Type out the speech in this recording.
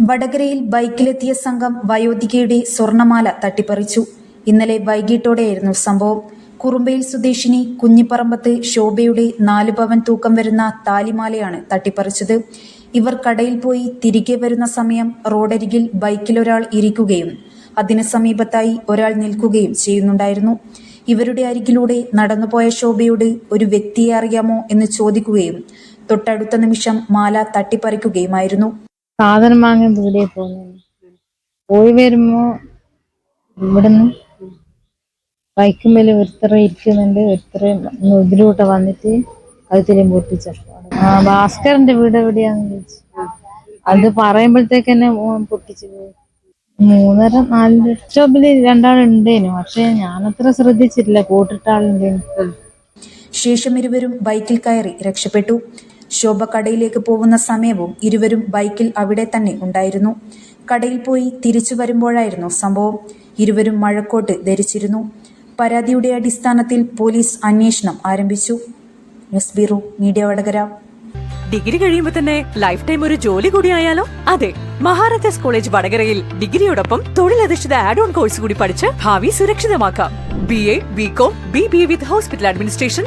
വടകരയിൽ ബൈക്കിലെത്തിയ സംഘം വയോധികയുടെ സ്വർണമാല തട്ടിപ്പറിച്ചു. ഇന്നലെ വൈകിട്ടോടെയായിരുന്നു സംഭവം. കുറുമ്പയിൽ സ്വദേശിനി കുഞ്ഞിപ്പറമ്പത്ത് ശോഭയുടെ നാല് പവൻ തൂക്കം വരുന്ന താലിമാലയാണ് തട്ടിപ്പറിച്ചത്. ഇവർ കടയിൽ പോയി തിരികെ വരുന്ന സമയം റോഡരികിൽ ബൈക്കിലൊരാൾ ഇരിക്കുകയും അതിന് സമീപത്തായി ഒരാൾ നിൽക്കുകയും ചെയ്യുന്നുണ്ടായിരുന്നു. ഇവരുടെ അരികിലൂടെ നടന്നുപോയ ശോഭയോട് ഒരു വ്യക്തിയെ അറിയാമോ എന്ന് ചോദിക്കുകയും തൊട്ടടുത്ത നിമിഷം മാല തട്ടിപ്പറിക്കുകയുമായിരുന്നു. സാധനം വാങ്ങാൻ ദൂരെ പോകുന്നു. പോയി വരുമ്പോ ഇവിടുന്ന് ബൈക്കുമേൽ ഒരുത്തറ ഇരിക്കുന്നുണ്ട് ഒരുത്തറ ഇതിലൂടെ വന്നിട്ട് കഴുത്തിലും ആ ഭാസ്കറിന്റെ വീട് എവിടെയാന്ന് ചോദിച്ചു. അത് പറയുമ്പോഴത്തേക്ക് തന്നെ പൊട്ടിച്ചു പോയി. മൂന്നര നാല് ലക്ഷോപ്പിൽ രണ്ടാളുണ്ടേനു പക്ഷെ ഞാനത്ര ശ്രദ്ധിച്ചിട്ടില്ല കൂട്ടിട്ട ആളുണ്ടേനു. ശേഷം ഇരുവരും ബൈക്കിൽ കയറി രക്ഷപ്പെട്ടു. ശോഭ കടയിലേക്ക് പോകുന്ന സമയവും ഇരുവരും ബൈക്കിൽ അവിടെ തന്നെ ഉണ്ടായിരുന്നു. കടയിൽ പോയി തിരിച്ചു വരുമ്പോഴായിരുന്നു സംഭവം. ഇരുവരും മഴക്കോട്ട് ധരിച്ചിരുന്നു. പരാതിയുടെ അടിസ്ഥാനത്തിൽ പോലീസ് അന്വേഷണം ആരംഭിച്ചു. News bureau media Vadakara. Degree കഴിയുമ്പോൾ തന്നെ ലൈഫ് ടൈം ഒരു ജോലി കൂടി ആയാലോ? അതെ മഹാരാജാസ് കോളേജ് വടകരയിൽ ഡിഗ്രിയോടൊപ്പം തൊഴിലധിഷ്ഠിത ആഡ് ഓൺ കോഴ്സ് കൂടി പഠിച്ച് ഭാവി സുരക്ഷിതമാക്കാം. B A B com B B A with hospital administration